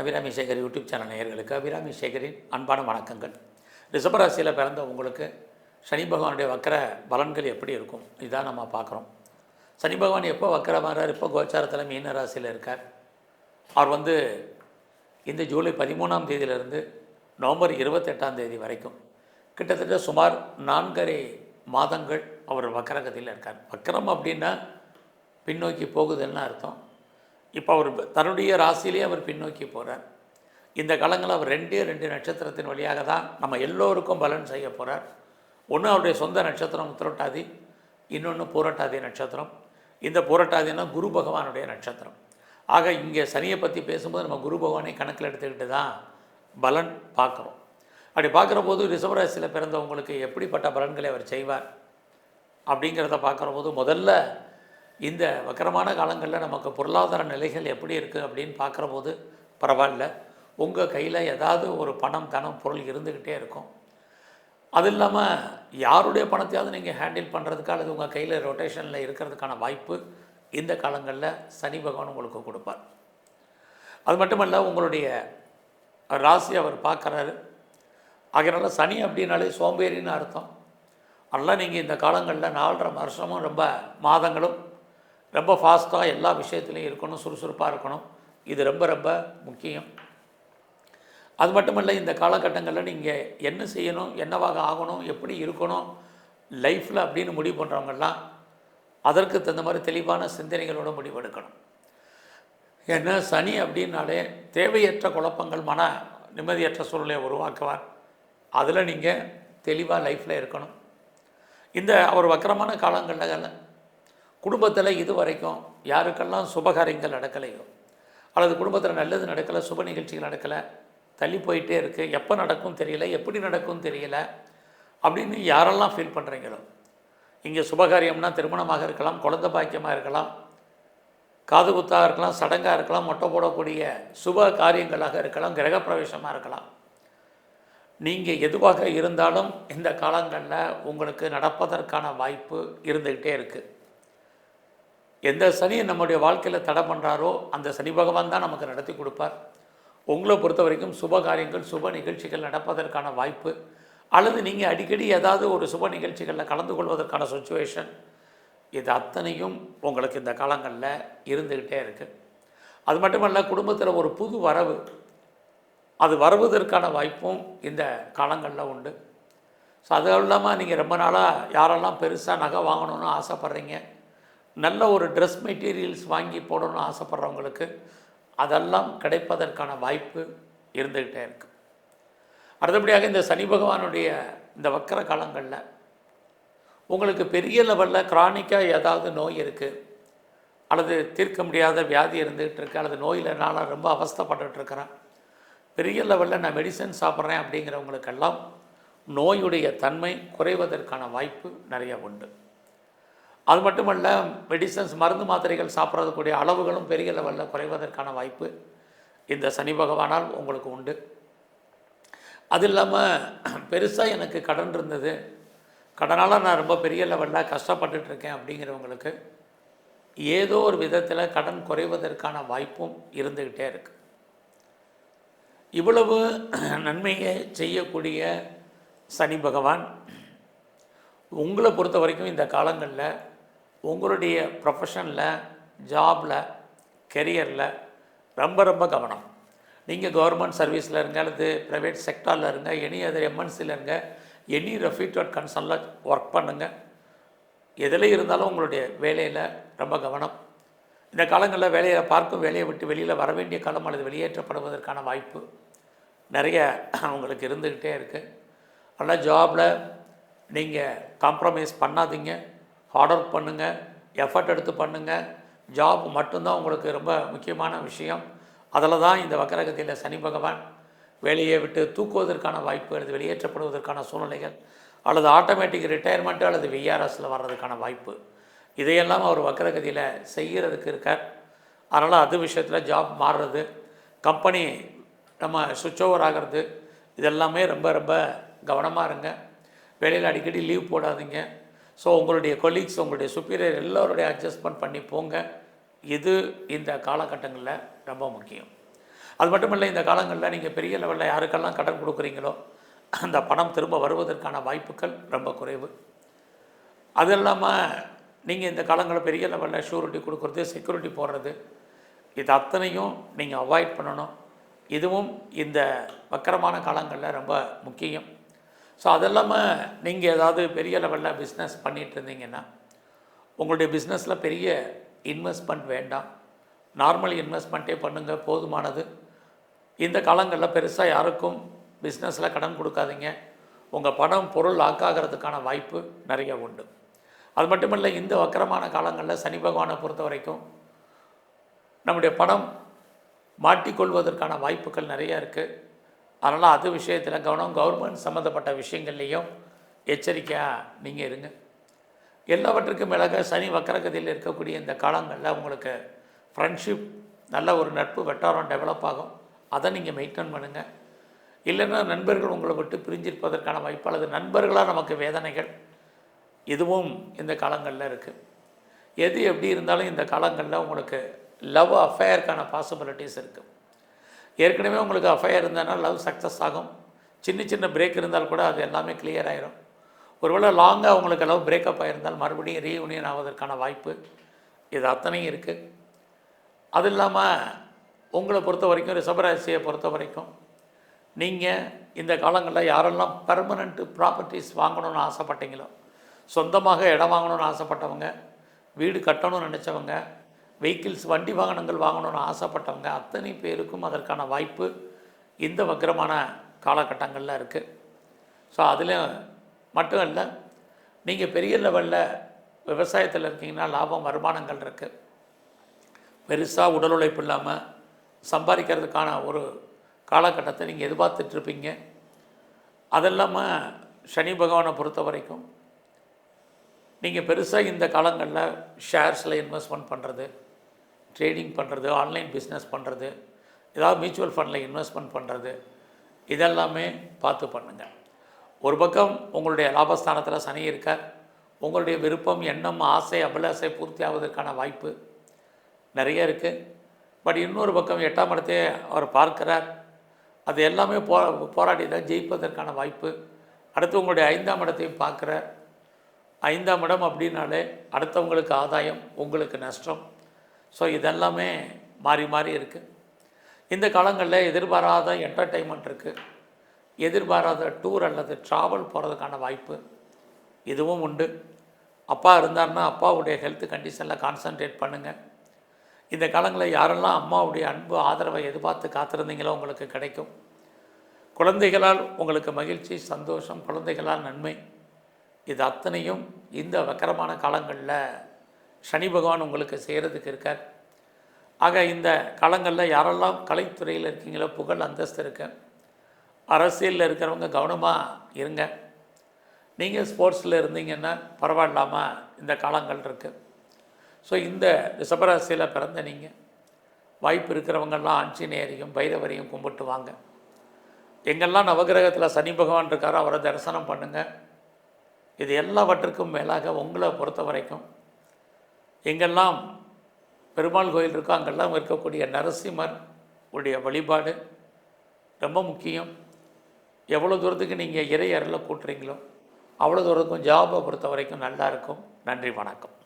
Abirami Sekar YouTube channel நேயர்களுக்கு அபிராமி சேகரின் அன்பான வணக்கங்கள். ரிஷபராசியில் பிறந்த உங்களுக்கு சனி பகவானுடைய வக்கர பலன்கள் எப்படி இருக்கும்? இதான் நம்ம பார்க்குறோம். சனி பகவான் எப்போ வக்கரமாகிறார் இப்போ கோச்சாரத்தில் மீன ராசியில் இருக்கார். அவர் வந்து இந்த ஜூலை பதிமூணாம் தேதியிலிருந்து நவம்பர் இருபத்தெட்டாம் தேதி வரைக்கும் கிட்டத்தட்ட சுமார் நான்கரை மாதங்கள் அவர் வக்கரகதியில் இருக்கார். வக்கரம் அப்படின்னா பின்னோக்கி போகுதுன்னு அர்த்தம். இப்போ அவர் தன்னுடைய ராசியிலே அவர் பின்னோக்கி போகிறார் இந்த காலங்களில் அவர் ரெண்டே ரெண்டு நட்சத்திரத்தின் வழியாக தான் நம்ம எல்லோருக்கும் பலன் செய்ய போகிறார் ஒன்று அவருடைய சொந்த நட்சத்திரம் உத்திரட்டாதி இன்னொன்று பூரட்டாதி நட்சத்திரம். இந்த பூரட்டாதினா குரு பகவானுடைய நட்சத்திரம். ஆக இங்கே சனியை பற்றி பேசும்போது நம்ம குரு பகவானை கணக்கில் எடுத்துக்கிட்டு தான் பலன் பார்க்குறோம். அப்படி பார்க்குற போது ரிஷபராசியில் பிறந்தவங்களுக்கு எப்படிப்பட்ட பலன்களை அவர் செய்வார் அப்படிங்கிறத பார்க்குற போது முதல்ல இந்த வக்கரமான காலங்களில் நமக்கு பொருளாதார நிலைகள் எப்படி இருக்குது அப்படின்னு பார்க்குற போது பரவாயில்ல. உங்கள் கையில் ஏதாவது ஒரு பணம் தனம் பொருள் இருந்துக்கிட்டே இருக்கும். அது இல்லாமல் யாருடைய பணத்தையாவது நீங்கள் ஹேண்டில் பண்ணுறதுக்கு அல்லது உங்கள் கையில் ரொட்டேஷனில் இருக்கிறதுக்கான வாய்ப்பு இந்த காலங்களில் சனி பகவான் உங்களுக்கு கொடுப்பார். அது மட்டுமல்ல உங்களுடைய ராசி அவர் பார்க்குறாரு. ஆகையினால சனி அப்படின்னாலே சோம்பேறின்னு அர்த்தம். அதனால் நீங்கள் இந்த காலங்களில் நாலரை வருஷமும் ரொம்ப மாதங்களும் ரொம்ப ஃபாஸ்ட்டாக எல்லா விஷயத்துலையும் இருக்கணும் சுறுசுறுப்பாக இருக்கணும். இது ரொம்ப ரொம்ப முக்கியம். அது மட்டுமல்ல இந்த காலகட்டங்களில் நீங்கள் என்ன செய்யணும் என்னவாக ஆகணும் எப்படி இருக்கணும் லைஃப்பில் அப்படின்னு முடிவு பண்ணுறவங்கெல்லாம் அதற்கு தகுந்த மாதிரி தெளிவான சிந்தனைகளோட முடிவெடுக்கணும். ஏன்னா சனி அப்படின்னாலே தேவையற்ற குழப்பங்கள் மன நிம்மதியற்ற சூழ்நிலையை உருவாக்குவார். அதில் நீங்கள் தெளிவாக லைஃப்பில் இருக்கணும். இந்த அவர் வக்கரமான காலங்களில் குடும்பத்தில் இது வரைக்கும் யாருக்கெல்லாம் சுபகாரியங்கள் நடக்கலையோ அல்லது குடும்பத்தில் நல்லது நடக்கலை சுப நிகழ்ச்சிகள் நடக்கலை தள்ளி போயிட்டே இருக்குது எப்போ நடக்கும் தெரியல எப்படி நடக்கும் தெரியல அப்படின்னு யாரெல்லாம் ஃபீல் பண்ணுறீங்களோ இங்கே சுபகாரியம்னா திருமணமாக இருக்கலாம் குழந்த பாக்கியமாக இருக்கலாம் காது குத்தாக இருக்கலாம் சடங்காக இருக்கலாம் மொட்டை போடக்கூடிய சுப காரியங்களாக இருக்கலாம் கிரகப்பிரவேசமாக இருக்கலாம். நீங்கள் எதுவாக இருந்தாலும் இந்த காலங்களில் உங்களுக்கு நடப்பதற்கான வாய்ப்பு இருந்துக்கிட்டே இருக்குது எந்த சனியை நம்முடைய வாழ்க்கையில் தடை பண்ணுறாரோ அந்த சனி பகவான் தான் நமக்கு நடத்தி கொடுப்பார். உங்களை பொறுத்த வரைக்கும் சுப காரியங்கள் சுப நிகழ்ச்சிகள் நடப்பதற்கான வாய்ப்பு அல்லது நீங்கள் அடிக்கடி ஏதாவது ஒரு சுப நிகழ்ச்சிகளில் கலந்து கொள்வதற்கான சுச்சுவேஷன் இது அத்தனையும் உங்களுக்கு இந்த காலங்களில் இருந்துக்கிட்டே இருக்குது அது மட்டுமல்ல குடும்பத்தில் ஒரு புது வரவு அது வருவதற்கான வாய்ப்பும் இந்த காலங்களில் உண்டு. ஸோ அது இல்லாமல் நீங்கள் ரொம்ப நாளாக யாரெல்லாம் பெருசாக நகை வாங்கணும்னு ஆசைப்பட்றீங்க நல்ல ஒரு ட்ரெஸ் மெட்டீரியல்ஸ் வாங்கி போடணும்னு ஆசைப்பட்றவங்களுக்கு அதெல்லாம் கிடைப்பதற்கான வாய்ப்பு இருந்துக்கிட்டே இருக்குது அடுத்தபடியாக இந்த சனி பகவானுடைய இந்த வக்கர காலங்களில் உங்களுக்கு பெரிய லெவலில் க்ரானிக்காக ஏதாவது நோய் இருக்குது அல்லது தீர்க்க முடியாத வியாதி இருந்துகிட்டு இருக்கு அல்லது நோயில் நான் ரொம்ப அவஸ்தப்பட்டுருக்கிறேன் பெரிய லெவலில் நான் மெடிசன் சாப்பிட்றேன் அப்படிங்கிறவங்களுக்கெல்லாம் நோயுடைய தன்மை குறைவதற்கான வாய்ப்பு நிறைய உண்டு. அது மட்டுமல்ல மெடிசன்ஸ் மருந்து மாத்திரைகள் சாப்பிட்றதுக்கூடிய அளவுகளும் பெரிய லெவலில் குறைவதற்கான வாய்ப்பு இந்த சனி பகவானால் உங்களுக்கு உண்டு. அது இல்லாமல் பெருசாக எனக்கு கடன் இருந்தது. கடனால் நான் ரொம்ப பெரிய லெவலில் கஷ்டப்பட்டுட்ருக்கேன் அப்படிங்கிறவங்களுக்கு ஏதோ ஒரு விதத்தில் கடன் குறைவதற்கான வாய்ப்பும் இருந்துக்கிட்டே இருக்குது இவ்வளவு நன்மையை செய்யக்கூடிய சனி பகவான் உங்களை பொறுத்த வரைக்கும் இந்த காலங்களில் உங்களுடைய ப்ரொஃபஷனில் ஜாபில் கெரியரில் ரொம்ப ரொம்ப கவனம். நீங்கள் கவர்மெண்ட் சர்வீஸில் இருங்க அல்லது ப்ரைவேட் செக்டாரில் இருங்க எனி அதர் எம்என்சியில் இருங்க எனி ரெஃப்யூட்டட் கன்சர்னில் ஒர்க் பண்ணுங்கள் எதில் இருந்தாலும் உங்களுடைய வேலையில் ரொம்ப கவனம். இந்த காலங்களில் வேலையை பார்க்கும் வேலையை விட்டு வெளியில் வர வேண்டிய காலம் அல்லது வெளியேற்றப்படுவதற்கான வாய்ப்பு நிறைய உங்களுக்கு இருந்துக்கிட்டே இருக்குது ஆனால் ஜாபில் நீங்கள் காம்ப்ரமைஸ் பண்ணாதீங்க. ஹார்ட் ஒர்க் பண்ணுங்கள் எஃபர்ட் எடுத்து பண்ணுங்கள் ஜாப் மட்டும்தான் உங்களுக்கு ரொம்ப முக்கியமான விஷயம். அதில் தான் இந்த வக்கரகத்தில் சனி பகவான் வேலையை விட்டு தூக்குவதற்கான வாய்ப்பு அல்லது வெளியேற்றப்படுவதற்கான சூழ்நிலைகள் அல்லது ஆட்டோமேட்டிக் ரிட்டையர்மெண்ட்டு அல்லது விஆர்எஸில் வர்றதுக்கான வாய்ப்பு. இதையெல்லாம் அவர் வக்கரகதியில் செய்கிறதுக்கு இருக்கார். அதனால் அது விஷயத்தில் ஜாப் மாறுறது கம்பெனி நம்ம சுவிட்ச் ஓவர் ஆகிறது இதெல்லாமே ரொம்ப ரொம்ப கவனமாக இருங்க. வேலையில் அடிக்கடி லீவ் போடாதீங்க. ஸோ உங்களுடைய கொலீக்ஸ் உங்களுடைய சுப்பீரியர் எல்லோருடைய அட்ஜஸ்ட்மெண்ட் பண்ணி போங்க. இது இந்த காலகட்டங்களில் ரொம்ப முக்கியம். அது மட்டும் இல்லை இந்த காலங்களில் நீங்கள் பெரிய லெவலில் யாருக்கெல்லாம் கடன் கொடுக்குறீங்களோ அந்த பணம் திரும்ப வருவதற்கான வாய்ப்புகள் ரொம்ப குறைவு. அது இல்லாமல் நீங்கள் இந்த காலங்களில் பெரிய லெவலில் ஷூரிட்டி கொடுக்குறது செக்யூரிட்டி போடுறது இது அத்தனையும் நீங்கள் அவாய்ட் பண்ணணும். இதுவும் இந்த வக்கரமான காலங்களில் ரொம்ப முக்கியம். ஸோ அது இல்லாமல் நீங்கள் ஏதாவது பெரிய லெவலில் பிஸ்னஸ் பண்ணிகிட்டு இருந்தீங்கன்னா உங்களுடைய பிஸ்னஸில் பெரிய இன்வெஸ்ட்மெண்ட் வேண்டாம். நார்மல் இன்வெஸ்ட்மெண்ட்டே பண்ணுங்கள் போதுமானது. இந்த காலங்களில் பெருசாக யாருக்கும் பிஸ்னஸில் கடன் கொடுக்காதீங்க. உங்கள் பணம் பொருள் ஆக்காகிறதுக்கான வாய்ப்பு நிறைய உண்டு. அது மட்டும் இல்லை இந்த வக்கரமான காலங்களில் சனி பகவானை பொறுத்த வரைக்கும் நம்முடைய பணம் மாட்டிக்கொள்வதற்கான வாய்ப்புகள் நிறைய இருக்குது அதனால் அது விஷயத்தில் கவனம் கவர்மெண்ட் சம்மந்தப்பட்ட விஷயங்கள்லேயும் எச்சரிக்கையாக நீங்கள் இருங்க. எல்லாவற்றுக்கும் மேலாக சனி வக்கரகதியில் இருக்கக்கூடிய இந்த காலங்களில் உங்களுக்கு ஃப்ரெண்ட்ஷிப் நல்ல ஒரு நட்பு வெட்டாரம் டெவலப் ஆகும். அதை நீங்கள் மெயின்டைன் பண்ணுங்கள் இல்லைன்னா நண்பர்கள் உங்களை விட்டு பிரிஞ்சிருப்பதற்கான வாய்ப்பு அல்லது நண்பர்களாக நமக்கு வேதனைகள் இதுவும் இந்த காலங்களில் இருக்குது எது எப்படி இருந்தாலும் இந்த காலங்களில் உங்களுக்கு லவ் அஃபேருக்கான பாசிபிலிட்டிஸ் இருக்குது ஏற்கனவே உங்களுக்கு அஃபையர் இருந்ததுனால லவ் சக்ஸஸ் ஆகும். சின்ன சின்ன பிரேக் இருந்தால் கூட அது எல்லாமே கிளியர் ஆகிரும் ஒருவேளை லாங்காக உங்களுக்கு லவ் பிரேக்கப் ஆகிருந்தால் மறுபடியும் ரீயூனியன் ஆவதற்கான வாய்ப்பு இது அத்தனையும் இருக்குது அது இல்லாமல் உங்களை பொறுத்த வரைக்கும் ரிஷபராசியை பொறுத்த வரைக்கும் நீங்கள் இந்த காலங்களில் யாரெல்லாம் பர்மனண்ட்டு ப்ராப்பர்ட்டிஸ் வாங்கணும்னு ஆசைப்பட்டீங்களோ சொந்தமாக இடம் வாங்கணும்னு ஆசைப்பட்டவங்க வீடு கட்டணும்னு நினச்சவங்க வெஹிக்கிள்ஸ் வண்டி வாகனங்கள் வாங்கணும்னு ஆசைப்பட்டவங்க அத்தனை பேருக்கும் அதற்கான வாய்ப்பு இந்த வக்கரமான காலகட்டங்களில் இருக்குது ஸோ அதுலேயும் மட்டும் இல்லை நீங்கள் பெரிய லெவலில் விவசாயத்தில் இருக்கீங்கன்னா லாபம் வருமானங்கள் இருக்குது பெருசாக உடல் உழைப்பு இல்லாமல் சம்பாதிக்கிறதுக்கான ஒரு காலகட்டத்தை நீங்கள் எதிர்பார்த்துட்ருப்பீங்க அது இல்லாமல் சனி பகவானை பொறுத்த வரைக்கும் நீங்கள் பெருசாக இந்த காலங்களில் ஷேர்ஸில் இன்வெஸ்ட்மெண்ட் பண்ணுறது ட்ரேடிங் பண்ணுறது ஆன்லைன் பிஸ்னஸ் பண்ணுறது ஏதாவது மியூச்சுவல் ஃபண்டில் இன்வெஸ்ட்மெண்ட் பண்ணுறது இதெல்லாமே பார்த்து பண்ணுங்கள் ஒரு பக்கம் உங்களுடைய லாபஸ்தானத்தில் சனி இருக்கார். உங்களுடைய விருப்பம் எண்ணம் ஆசை அபிலாசை பூர்த்தி ஆவதற்கான வாய்ப்பு நிறைய இருக்குது பட் இன்னொரு பக்கம் எட்டாம் இடத்தையே அவர் பார்க்கிறார். அது எல்லாமே போ போராடி தான் ஜெயிப்பதற்கான வாய்ப்பு. அடுத்து உங்களுடைய ஐந்தாம் இடத்தையும் பார்க்குறார். ஐந்தாம் இடம் அப்படின்னாலே அடுத்தவங்களுக்கு ஆதாயம் உங்களுக்கு நஷ்டம். ஸோ இதெல்லாமே மாறி மாறி இருக்குது இந்த காலங்களில் எதிர்பாராத என்டர்டெயின்மெண்ட் இருக்குது எதிர்பாராத டூர் அல்லது ட்ராவல் போகிறதுக்கான வாய்ப்பு இதுவும் உண்டு. அப்பா இருந்தார்னா அப்பாவுடைய ஹெல்த் கண்டிஷனில் கான்சன்ட்ரேட் பண்ணுங்கள் இந்த காலங்களில் யாரெல்லாம் அம்மாவுடைய அன்பு ஆதரவை எதிர்பார்த்து காத்திருந்தீங்களோ உங்களுக்கு கிடைக்கும். குழந்தைகளால் உங்களுக்கு மகிழ்ச்சி சந்தோஷம் குழந்தைகளால் நன்மை. இது அத்தனையும் இந்த வக்கரமான காலங்களில் சனி பகவான் உங்களுக்கு செய்கிறதுக்கு இருக்கார். ஆக இந்த காலங்களில் யாரெல்லாம் கலைத்துறையில் இருக்கீங்களோ புகழ் அந்தஸ்து இருக்கு. அரசியலில் இருக்கிறவங்க கவனமாக இருங்க. நீங்கள் ஸ்போர்ட்ஸில் இருந்தீங்கன்னா பரவாயில்லாமல் இந்த காலங்கள் இருக்குது ஸோ இந்த ரிஷபராசியில் பிறந்த நீங்கள் வாய்ப்பு இருக்கிறவங்கெல்லாம் ஆஞ்சநேயரையும் பைரவரையும் கும்பிட்டு வாங்க. எங்கெல்லாம் நவகிரகத்தில் சனி பகவான் இருக்காரோ அவரை தரிசனம் பண்ணுங்கள் இது எல்லாவற்றுக்கும் மேலாக உங்களை பொறுத்த வரைக்கும் எங்கெல்லாம் பெருமாள் கோயில் இருக்கோ அங்கெல்லாம் இருக்கக்கூடிய நரசிம்மர் உடைய வழிபாடு ரொம்ப முக்கியம். எவ்வளோ தூரத்துக்கு நீங்கள் இறை அருளை கூட்டுறீங்களோ அவ்வளோ தூரத்துக்கும் ஜாபை பொறுத்த வரைக்கும் நல்லாயிருக்கும் நன்றி வணக்கம்.